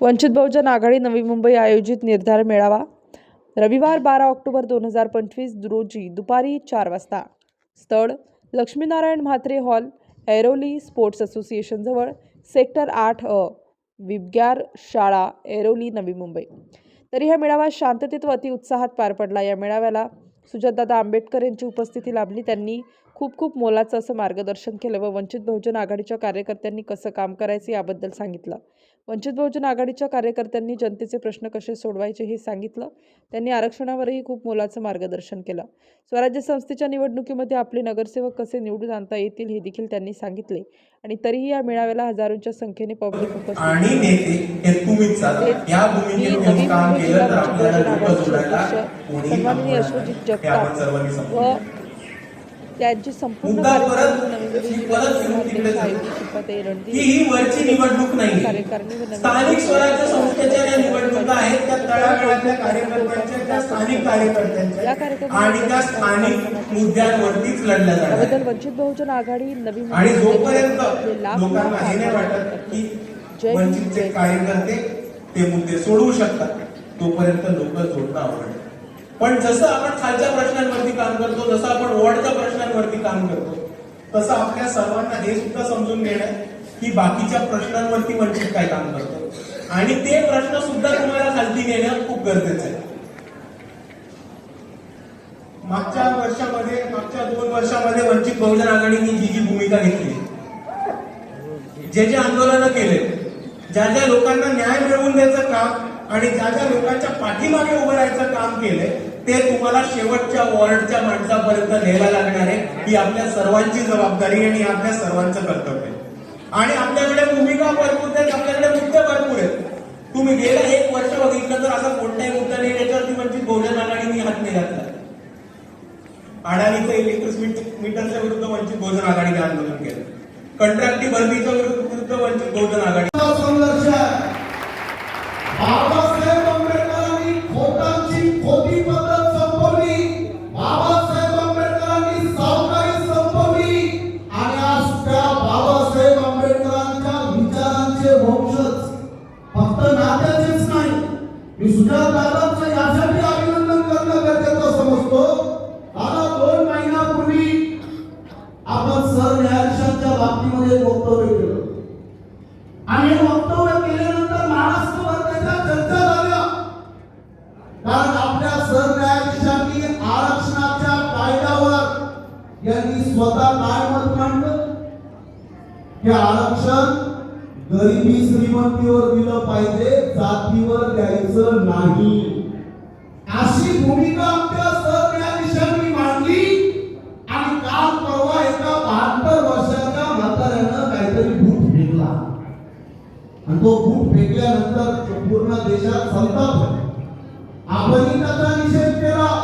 वंचित बहुजन आघाडी नवी मुंबई आयोजित निर्धार मेळावा. रविवार बारा ऑक्टोबर दोन हजार पंचवीस रोजी दुपारी चार वाजता. स्थळ लक्ष्मीनारायण म्हात्रे हॉल ऐरोली स्पोर्ट्स असोसिएशनजवळ सेक्टर आठ अ विबग्यार शाळा ऐरोली नवी मुंबई. तरी ह्या मेळावा शांततेत व अतिउत्साहात पार पडला. या मेळाव्याला सुजातदादा आंबेडकर यांची उपस्थिती लाभली. त्यांनी खूप खूप मोलाचं असं मार्गदर्शन केलं व वंचित बहुजन आघाडीच्या कार्यकर्त्यांनी कसं काम करायचं याबद्दल सांगितलं. वंचित बहुजन आघाडीच्या कार्यकर्त्यांनी जनतेचे प्रश्न कसे सोडवायचे हे सांगितलं. त्यांनी आरक्षणावरही खूप मोलाचं मार्गदर्शन केलं. स्वराज्य संस्थेच्या निवडणुकीमध्ये आपले नगरसेवक कसे निवडून आणता येतील हे देखील त्यांनी सांगितले. आणि तरीही या मेळाव्याला हजारोंच्या संख्येने पब्लिक उपस्थित सन्माननीय. अश्वजित जगताप व त्यांची संपूर्ण स्थानिक स्वराज्य संस्थेच्या ज्या निवडणुका आहेत त्या तळागाळातल्या कार्यकर्त्यांच्या त्या स्थानिक कार्यकर्त्यांच्या आणि त्या स्थानिक मुद्द्यांवरतीच लढल्या याबद्दल वंचित बहुजन आघाडी नवी मुंबई आणि जोपर्यंत लोकांना हे नाही वाटत. की वंचितचे कार्यकर्ते ते मुद्दे सोडवू शकतात तोपर्यंत लोक जोडणं आवड आहे. पण जसं आपण खालच्या प्रश्नांवरती काम करतो जसं आपण वॉर्डच्या प्रश्नांवरती काम करतो तसं आपल्या सर्वांना हे सुद्धा समजून घेणं की बाकीच्या प्रश्नांवरती म्हणजे काय काम करतो. आणि ते प्रश्न सुद्धा तुम्हाला खालती घेणं खूप गरजेचं आहे. मागच्या वर्षामध्ये मागच्या दोन वर्षामध्ये वंचित बहुजन आघाडीने जी जी भूमिका घेतली जे जे आंदोलनं केले ज्या ज्या लोकांना न्याय मिळवून द्यायचं काम आणि ज्या ज्या लोकांच्या पाठीमागे उभं राहायचं काम केलंय ते तुम्हाला शेवटच्या वॉर्डच्या माणसापर्यंत न्यायला लागणार आहे. ही आपल्या सर्वांची जबाबदारी आणि आपल्या सर्वांचं कर्तव्य आहे. आणि आपल्याकडे भूमिका भरपूर आहेत आपल्याकडे मुद्दे भरपूर आहेत. तुम्ही गेलं एक वर्ष बघितलं तर असा कोणताही मुद्दा नाही याच्यावरती म्हणजे बहुजन आघाडीने हात नाही घातला अडाणीचं इलेक्ट्रिक मीटरच्या विरुद्ध वंचित बहुजन आघाडीने आंदोलन केलं. कंत्राटी भरतीच्या विरुद्ध वंचित बहुजन आघाडी मी सुजात दादांचं यासाठी अभिनंदन करणं गरजेचं समजतो. आता दोन महिन्यापूर्वी आपण सरन्यायाधीशांच्या बाबतीमध्ये वक्तव्य केलं. आणि हे वक्तव्य केल्यानंतर महाराष्ट्रभर त्याच्या चर्चा झाल्या. कारण आपल्या सरन्यायाधीशांनी आरक्षणाच्या कायद्यावर यांनी स्वतः काय मत मांडलं की आरक्षण गरिबी श्रीमंतीवर दिलं पाहिजे जातीवर द्यायचं नाही. अशी भूमिका आमच्या सरन्यायाधीशांनी मांडली आणि काल परवा एका बहात्तर वर्षाच्या म्हाताऱ्यानं काहीतरी भूत फेकला. आणि तो बूट फेकल्यानंतर पूर्ण देशात संताप झाला. आपणही त्याचा निषेध केला.